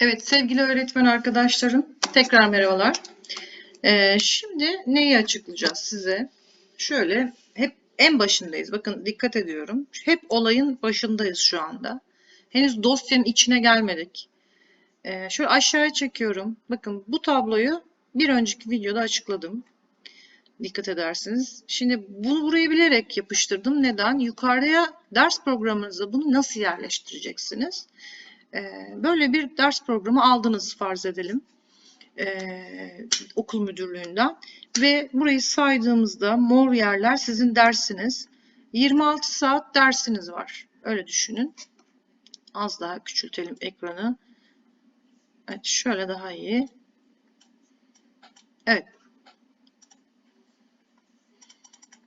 Evet sevgili öğretmen arkadaşlarım tekrar merhabalar. Ee, şimdi neyi açıklayacağız size? Şöyle hep en başındayız. Bakın dikkat ediyorum. Hep olayın başındayız şu anda. Henüz dosyanın içine gelmedik. Ee, şöyle aşağıya çekiyorum. Bakın bu tabloyu bir önceki videoda açıkladım. Dikkat edersiniz. Şimdi bunu buraya bilerek yapıştırdım. Neden? Yukarıya ders programınıza bunu nasıl yerleştireceksiniz? Ee, böyle bir ders programı aldınız farz edelim ee, okul müdürlüğünden ve burayı saydığımızda mor yerler sizin dersiniz. 26 saat dersiniz var. Öyle düşünün. Az daha küçültelim ekranı. Evet şöyle daha iyi. Evet.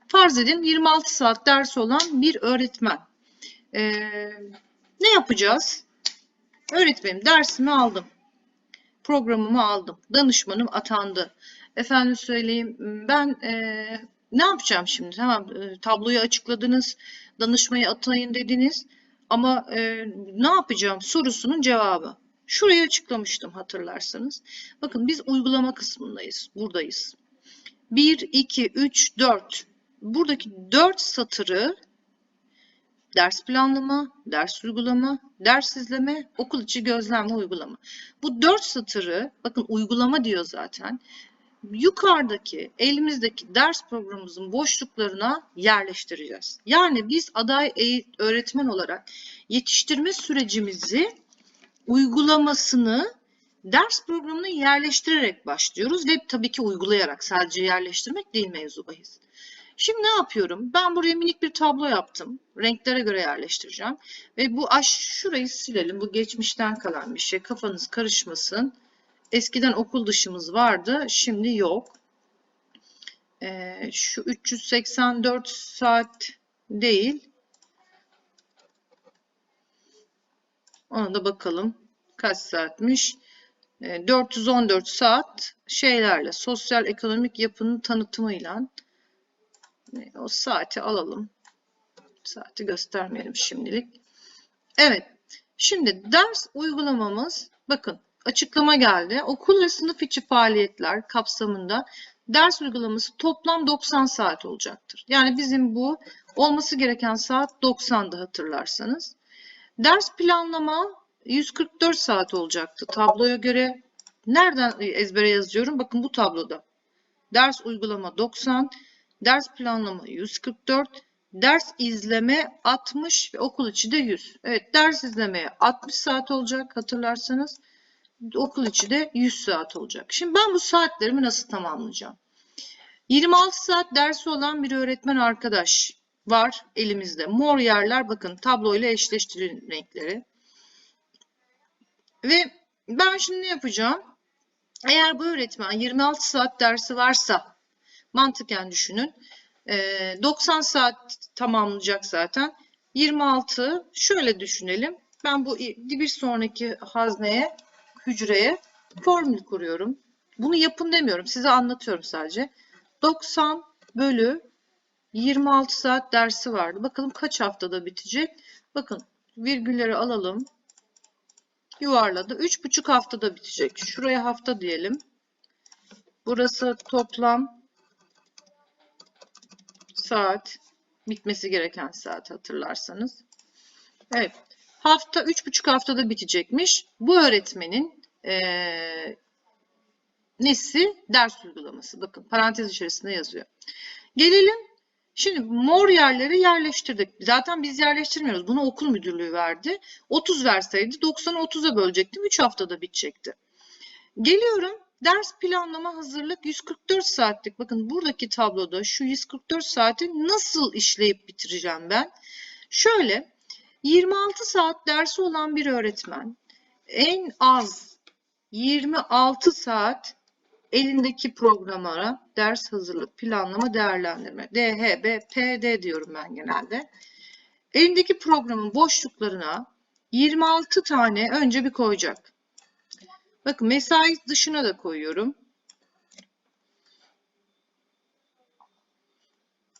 Farz edin 26 saat ders olan bir öğretmen. Ee, ne yapacağız? Öğretmenim dersimi aldım. Programımı aldım. Danışmanım atandı. Efendim söyleyeyim ben e, ne yapacağım şimdi? Tamam e, tabloyu açıkladınız. Danışmayı atayın dediniz. Ama e, ne yapacağım sorusunun cevabı. Şurayı açıklamıştım hatırlarsanız. Bakın biz uygulama kısmındayız. Buradayız. 1, 2, 3, 4. Buradaki 4 satırı ders planlama, ders uygulama, ders izleme, okul içi gözlemle uygulama. Bu dört satırı, bakın uygulama diyor zaten, yukarıdaki elimizdeki ders programımızın boşluklarına yerleştireceğiz. Yani biz aday öğretmen olarak yetiştirme sürecimizi uygulamasını ders programına yerleştirerek başlıyoruz ve tabii ki uygulayarak sadece yerleştirmek değil mevzu bahis. Şimdi ne yapıyorum? Ben buraya minik bir tablo yaptım. Renklere göre yerleştireceğim. Ve bu aş şurayı silelim. Bu geçmişten kalan bir şey. Kafanız karışmasın. Eskiden okul dışımız vardı. Şimdi yok. Ee, şu 384 saat değil. Ona da bakalım. Kaç saatmiş? 414 ee, saat şeylerle, sosyal ekonomik yapının tanıtımıyla o saati alalım. Saati göstermeyelim şimdilik. Evet. Şimdi ders uygulamamız bakın açıklama geldi. Okul ve sınıf içi faaliyetler kapsamında ders uygulaması toplam 90 saat olacaktır. Yani bizim bu olması gereken saat 90'dı hatırlarsanız. Ders planlama 144 saat olacaktı. Tabloya göre nereden ezbere yazıyorum? Bakın bu tabloda. Ders uygulama 90, Ders planlama 144, ders izleme 60 ve okul içi de 100. Evet ders izlemeye 60 saat olacak hatırlarsanız. Okul içi de 100 saat olacak. Şimdi ben bu saatlerimi nasıl tamamlayacağım? 26 saat dersi olan bir öğretmen arkadaş var elimizde. Mor yerler bakın tabloyla eşleştirin renkleri. Ve ben şimdi ne yapacağım? Eğer bu öğretmen 26 saat dersi varsa Mantıken düşünün. 90 ee, saat tamamlayacak zaten. 26 şöyle düşünelim. Ben bu bir sonraki hazneye, hücreye formül kuruyorum. Bunu yapın demiyorum. Size anlatıyorum sadece. 90 bölü 26 saat dersi vardı. Bakalım kaç haftada bitecek. Bakın virgülleri alalım. Yuvarladı. 3,5 haftada bitecek. Şuraya hafta diyelim. Burası toplam saat bitmesi gereken saat hatırlarsanız. Evet. Hafta üç buçuk haftada bitecekmiş. Bu öğretmenin e, nesi? Ders uygulaması. Bakın parantez içerisinde yazıyor. Gelelim. Şimdi mor yerleri yerleştirdik. Zaten biz yerleştirmiyoruz. Bunu okul müdürlüğü verdi. 30 verseydi 90'ı 30'a bölecektim. 3 haftada bitecekti. Geliyorum Ders planlama hazırlık 144 saatlik. Bakın buradaki tabloda şu 144 saati nasıl işleyip bitireceğim ben? Şöyle 26 saat dersi olan bir öğretmen en az 26 saat elindeki programlara ders hazırlık, planlama, değerlendirme, DHB, PD diyorum ben genelde. Elindeki programın boşluklarına 26 tane önce bir koyacak. Bakın mesai dışına da koyuyorum.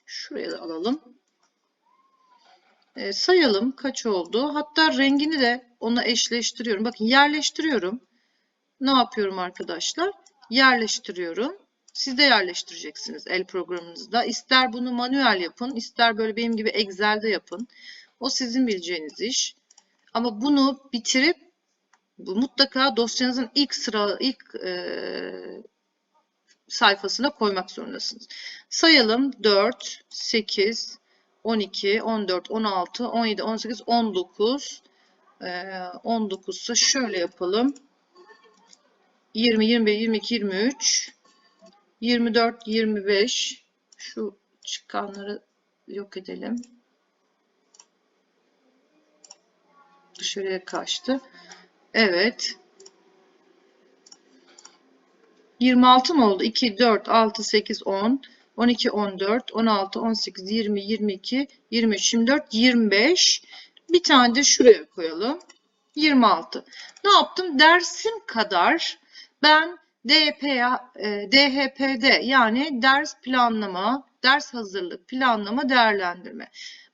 Şuraya da alalım. E, sayalım kaç oldu. Hatta rengini de ona eşleştiriyorum. Bakın yerleştiriyorum. Ne yapıyorum arkadaşlar? Yerleştiriyorum. Siz de yerleştireceksiniz el programınızda. İster bunu manuel yapın, ister böyle benim gibi Excel'de yapın. O sizin bileceğiniz iş. Ama bunu bitirip mutlaka dosyanızın ilk sıra ilk e, sayfasına koymak zorundasınız. Sayalım 4, 8, 12, 14, 16, 17, 18, 19. E, 19 ise şöyle yapalım. 20, 21, 22, 23, 24, 25. Şu çıkanları yok edelim. Dışarıya kaçtı. Evet. 26 mı oldu? 2, 4, 6, 8, 10, 12, 14, 16, 18, 20, 22, 23, 24, 25. Bir tane de şuraya koyalım. 26. Ne yaptım? Dersim kadar ben DPA, e, DHP'de yani ders planlama, ders hazırlık, planlama, değerlendirme.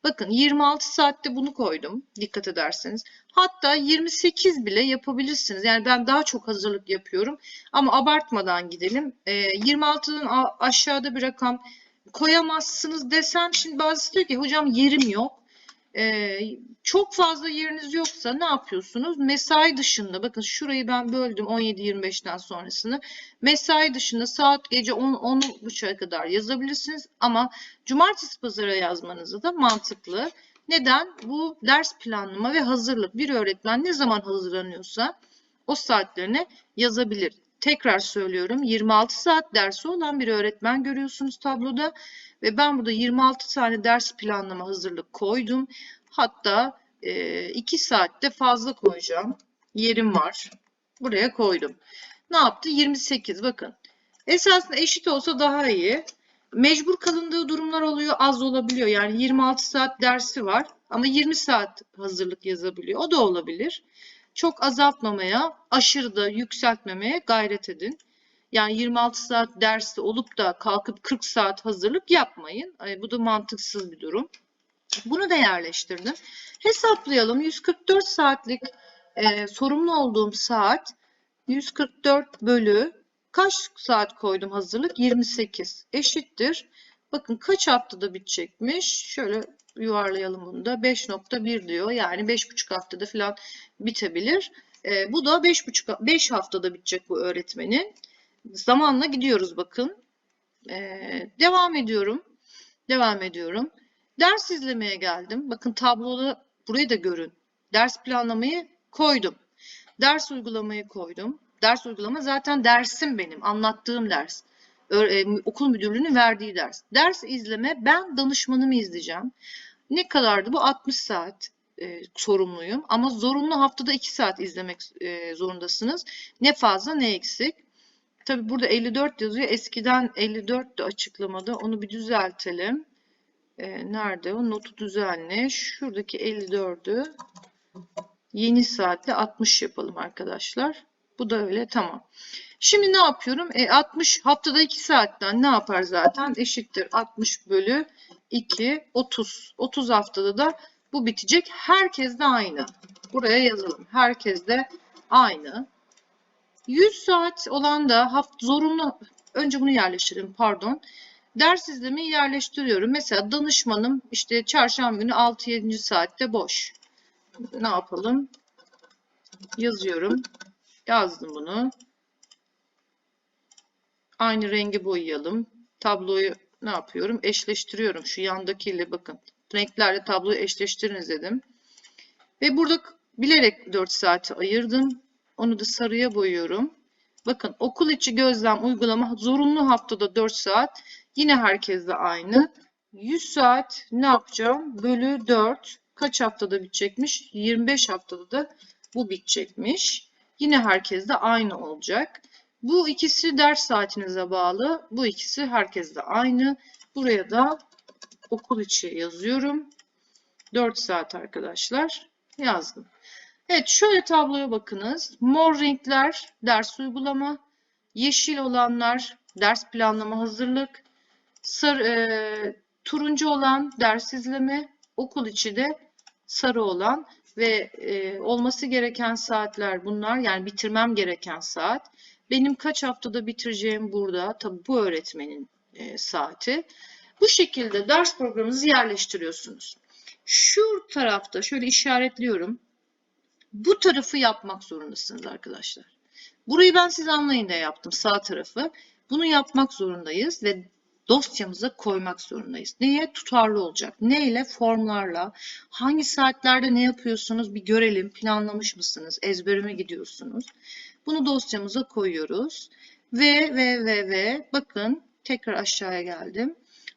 Bakın 26 saatte bunu koydum dikkat ederseniz. Hatta 28 bile yapabilirsiniz. Yani ben daha çok hazırlık yapıyorum ama abartmadan gidelim. E, 26'dan aşağıda bir rakam koyamazsınız desem şimdi bazısı diyor ki hocam yerim yok. Ee, çok fazla yeriniz yoksa ne yapıyorsunuz? Mesai dışında bakın şurayı ben böldüm 17-25'ten sonrasını. Mesai dışında saat gece 10 10.30'a kadar yazabilirsiniz ama cumartesi pazara yazmanızı da mantıklı. Neden? Bu ders planlama ve hazırlık. Bir öğretmen ne zaman hazırlanıyorsa o saatlerine yazabilir. Tekrar söylüyorum 26 saat dersi olan bir öğretmen görüyorsunuz tabloda ve ben burada 26 tane ders planlama hazırlık koydum. Hatta 2 e, saatte fazla koyacağım. Yerim var. Buraya koydum. Ne yaptı? 28 bakın. Esasında eşit olsa daha iyi. Mecbur kalındığı durumlar oluyor, az olabiliyor. Yani 26 saat dersi var ama 20 saat hazırlık yazabiliyor. O da olabilir. Çok azaltmamaya, aşırı da yükseltmemeye gayret edin. Yani 26 saat dersi olup da kalkıp 40 saat hazırlık yapmayın. Bu da mantıksız bir durum. Bunu da yerleştirdim. Hesaplayalım. 144 saatlik e, sorumlu olduğum saat 144 bölü kaç saat koydum hazırlık? 28 eşittir. Bakın kaç haftada bitecekmiş? Şöyle yuvarlayalım bunu da. 5.1 diyor. Yani 5.5 haftada falan bitebilir. E, bu da 5.5 5 haftada bitecek bu öğretmenin. Zamanla gidiyoruz bakın. Ee, devam ediyorum. Devam ediyorum. Ders izlemeye geldim. Bakın tabloda burayı da görün. Ders planlamayı koydum. Ders uygulamayı koydum. Ders uygulama zaten dersim benim. Anlattığım ders. E, okul müdürlüğünün verdiği ders. Ders izleme ben danışmanımı izleyeceğim. Ne kadardı bu? 60 saat e, sorumluyum. Ama zorunlu haftada 2 saat izlemek e, zorundasınız. Ne fazla ne eksik. Tabi burada 54 yazıyor. Eskiden 54 de açıklamada. Onu bir düzeltelim. Ee, nerede o? Notu düzenle. Şuradaki 54'ü yeni saatte 60 yapalım arkadaşlar. Bu da öyle tamam. Şimdi ne yapıyorum? E, 60 haftada 2 saatten ne yapar zaten? Eşittir 60 bölü 2 30. 30 haftada da bu bitecek. Herkes de aynı. Buraya yazalım. Herkes de aynı. 100 saat olan da haft zorunlu önce bunu yerleştirelim pardon. Ders izlemeyi yerleştiriyorum. Mesela danışmanım işte çarşamba günü 6-7. saatte boş. Ne yapalım? Yazıyorum. Yazdım bunu. Aynı rengi boyayalım. Tabloyu ne yapıyorum? Eşleştiriyorum. Şu yandakiyle bakın. Renklerle tabloyu eşleştiriniz dedim. Ve burada bilerek 4 saati ayırdım. Onu da sarıya boyuyorum. Bakın okul içi gözlem uygulama zorunlu haftada 4 saat. Yine herkeste aynı. 100 saat ne yapacağım? Bölü 4. Kaç haftada bitecekmiş? 25 haftada da bu bitecekmiş. Yine herkeste aynı olacak. Bu ikisi ders saatinize bağlı. Bu ikisi herkeste aynı. Buraya da okul içi yazıyorum. 4 saat arkadaşlar yazdım. Evet şöyle tabloya bakınız. Mor renkler ders uygulama. Yeşil olanlar ders planlama hazırlık. Sarı, e, turuncu olan ders izleme. Okul içi de sarı olan ve e, olması gereken saatler bunlar. Yani bitirmem gereken saat. Benim kaç haftada bitireceğim burada. Tabii bu öğretmenin e, saati. Bu şekilde ders programınızı yerleştiriyorsunuz. Şu tarafta şöyle işaretliyorum. Bu tarafı yapmak zorundasınız arkadaşlar. Burayı ben siz anlayın diye yaptım sağ tarafı. Bunu yapmak zorundayız ve dosyamıza koymak zorundayız. Neye? Tutarlı olacak. Ne ile? Formlarla. Hangi saatlerde ne yapıyorsunuz bir görelim. Planlamış mısınız? Ezberime gidiyorsunuz. Bunu dosyamıza koyuyoruz. Ve ve ve ve bakın tekrar aşağıya geldim.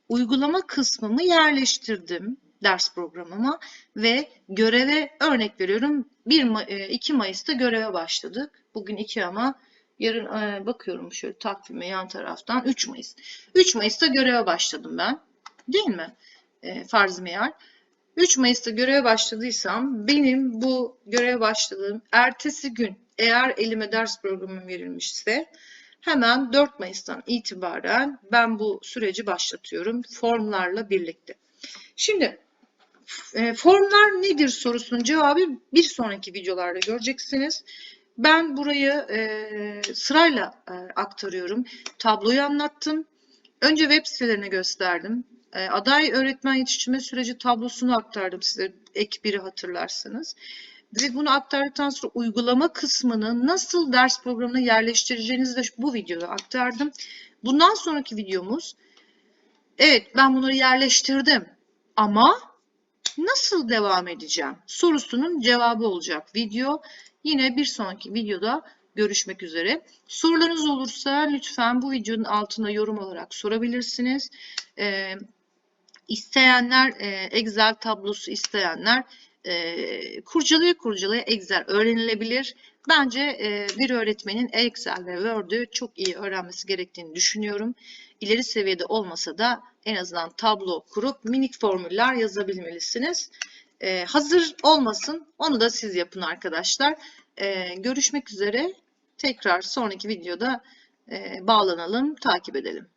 Uygulama kısmımı yerleştirdim ders programıma ve göreve örnek veriyorum 1 Ma- e, 2 Mayıs'ta göreve başladık. Bugün 2 ama yarın e, bakıyorum şöyle takvime yan taraftan 3 Mayıs. 3 Mayıs'ta göreve başladım ben. Değil mi? E, farz meal. 3 Mayıs'ta göreve başladıysam benim bu göreve başladığım ertesi gün eğer elime ders programı verilmişse hemen 4 Mayıs'tan itibaren ben bu süreci başlatıyorum formlarla birlikte. Şimdi e, formlar nedir sorusunun cevabı bir sonraki videolarda göreceksiniz. Ben burayı e, sırayla e, aktarıyorum. Tabloyu anlattım. Önce web sitelerini gösterdim. E, aday öğretmen yetiştirme süreci tablosunu aktardım size ek biri hatırlarsanız. Ve bunu aktardıktan sonra uygulama kısmını nasıl ders programına yerleştireceğinizi de bu videoda aktardım. Bundan sonraki videomuz evet ben bunları yerleştirdim ama nasıl devam edeceğim sorusunun cevabı olacak video. Yine bir sonraki videoda görüşmek üzere. Sorularınız olursa lütfen bu videonun altına yorum olarak sorabilirsiniz. Ee, isteyenler e, Excel tablosu isteyenler e, kurcalaya kurcalaya Excel öğrenilebilir. Bence e, bir öğretmenin Excel ve Word'ü çok iyi öğrenmesi gerektiğini düşünüyorum. İleri seviyede olmasa da en azından tablo kurup minik formüller yazabilmelisiniz. E, hazır olmasın onu da siz yapın arkadaşlar. E, görüşmek üzere. Tekrar sonraki videoda e, bağlanalım, takip edelim.